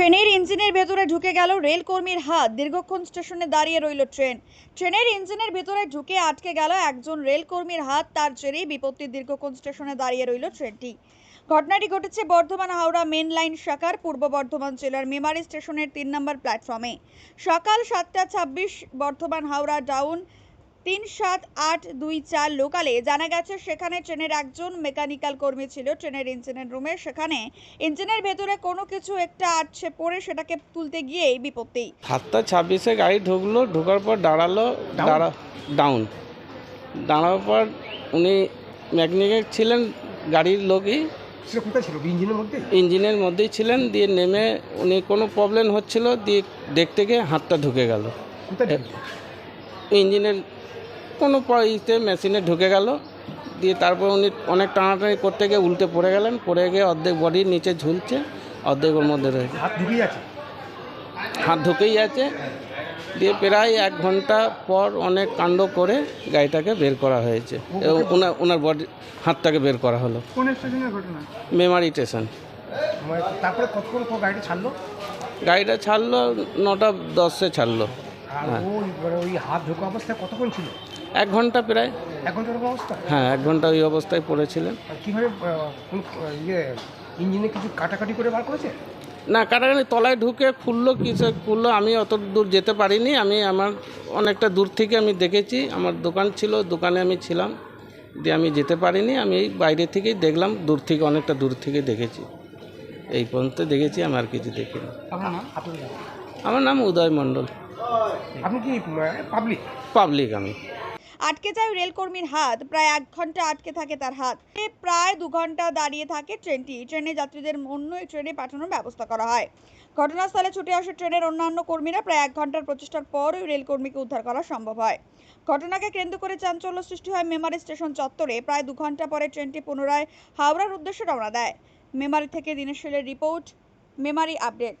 ট্রেনের ইঞ্জিনের ভেতরে ঢুকে গেল রেল কর্মীর হাত। দীর্ঘক্ষণ স্টেশনে দাঁড়িয়ে রইল ট্রেন। ট্রেনের ইঞ্জিনের ভেতরে ঢুকে আটকে গেল একজন রেল কর্মীর হাত। তার জেরেই বিপত্তি দীর্ঘক্ষণ স্টেশনে দাঁড়িয়ে রইল ট্রেনটি। ঘটনাটি ঘটেছে বর্ধমান হাওড়া মেন লাইন শাখার পূর্ব বর্ধমান জেলার মেমারি স্টেশনের তিন নম্বর প্ল্যাটফর্মে। সকাল সাতটা ছাব্বিশ বর্ধমান হাওড়া ডাউন তিন সাত আট দুই চার লোকালে জানা গেছে সেখানে ট্রেনের একজন মেকানিক্যাল কর্মী ছিল। ট্রেনের ইঞ্জিনের রুমে সেখানে ইঞ্জিনের ভেতরে কোনো কিছু একটা আটছে পড়ে সেটাকে তুলতে গিয়েই বিপত্তি। সাতটা ছাব্বিশে গাড়ি ঢুকলো ঢোকার পর দাঁড়াল দাঁড়া ডাউন দাঁড়ানোর পর উনি মেকানিক ছিলেন গাড়ির লোকই ইঞ্জিনের মধ্যে? ইঞ্জিনের মধ্যেই ছিলেন দিয়ে নেমে উনি কোনো প্রবলেম হচ্ছিল দিয়ে দেখতে গিয়ে হাতটা ঢুকে গেল। ইঞ্জিনের কোনো ইতে মেশিনে ঢুকে গেল। দিয়ে তারপর উনি অনেক টানাটানি করতে গিয়ে উল্টে পড়ে গেলেন। পড়ে গিয়ে অর্ধেক বডির নিচে ঝুলছে অর্ধেক ওর মধ্যে রয়েছে হাত ঢুকেই আছে? দিয়ে প্রায় এক ঘণ্টা পর অনেক কাণ্ড করে গাড়িটাকে বের করা হয়েছে। এবং ওনার ওনার বডি হাতটাকে বের করা হলো। মেমারি স্টেশন। মানে তারপরে কতক্ষণ গাড়িটা ছাড়লো? গাড়িটা ছাড়লো নটা দশে ছাড়লো। আর ও ওই হাত ঢোকা অবস্থায় কতক্ষণ ছিল? এক ঘণ্টা প্রায়। তোর অবস্থা হ্যাঁ এক ঘণ্টা ওই অবস্থায় পড়েছিলেন। কীভাবে ইয়ে ইঞ্জিনে কিছু কাটাকাটি করে বার করেছে? না কাটাকাটি তলায় ঢুকে খুললো কিছু খুললো আমি অত দূর যেতে পারিনি। আমি আমার অনেকটা দূর থেকে আমি দেখেছি আমার দোকান ছিল দোকানে আমি ছিলাম। দিয়ে আমি যেতে পারিনি আমি এই বাইরে থেকেই দেখলাম দূর থেকে অনেকটা দূর থেকে দেখেছি। এই পর্যন্ত দেখেছি আমি আর কিছু দেখিনি। আমার নাম উদয় মণ্ডল। আপনি কি পাবলিক পাবলিক আমি। আটকে যায় রেলকর্মীর হাত প্রায় এক ঘণ্টা আটকে থাকে তার হাত। প্রায় দু ঘণ্টা দাঁড়িয়ে থাকে ট্রেনটি। ট্রেনে যাত্রীদের অন্য ট্রেনে পাঠানোর ব্যবস্থা করা হয়। ঘটনাস্থলে ছুটে আসে ট্রেনের অন্যান্য কর্মীরা। প্রায় এক ঘণ্টার প্রচেষ্টার পর ওই রেলকর্মীকে উদ্ধার করা সম্ভব হয়। ঘটনাকে কেন্দ্র করে চাঞ্চল্য সৃষ্টি হয় মেমারি স্টেশন চত্বরে। প্রায় দু ঘণ্টা পরে ট্রেনটি পুনরায় হাওড়ার উদ্দেশ্যে রওনা দেয়। মেমারি থেকে দিনেশ শীলের রিপোর্ট মেমারি আপডেট।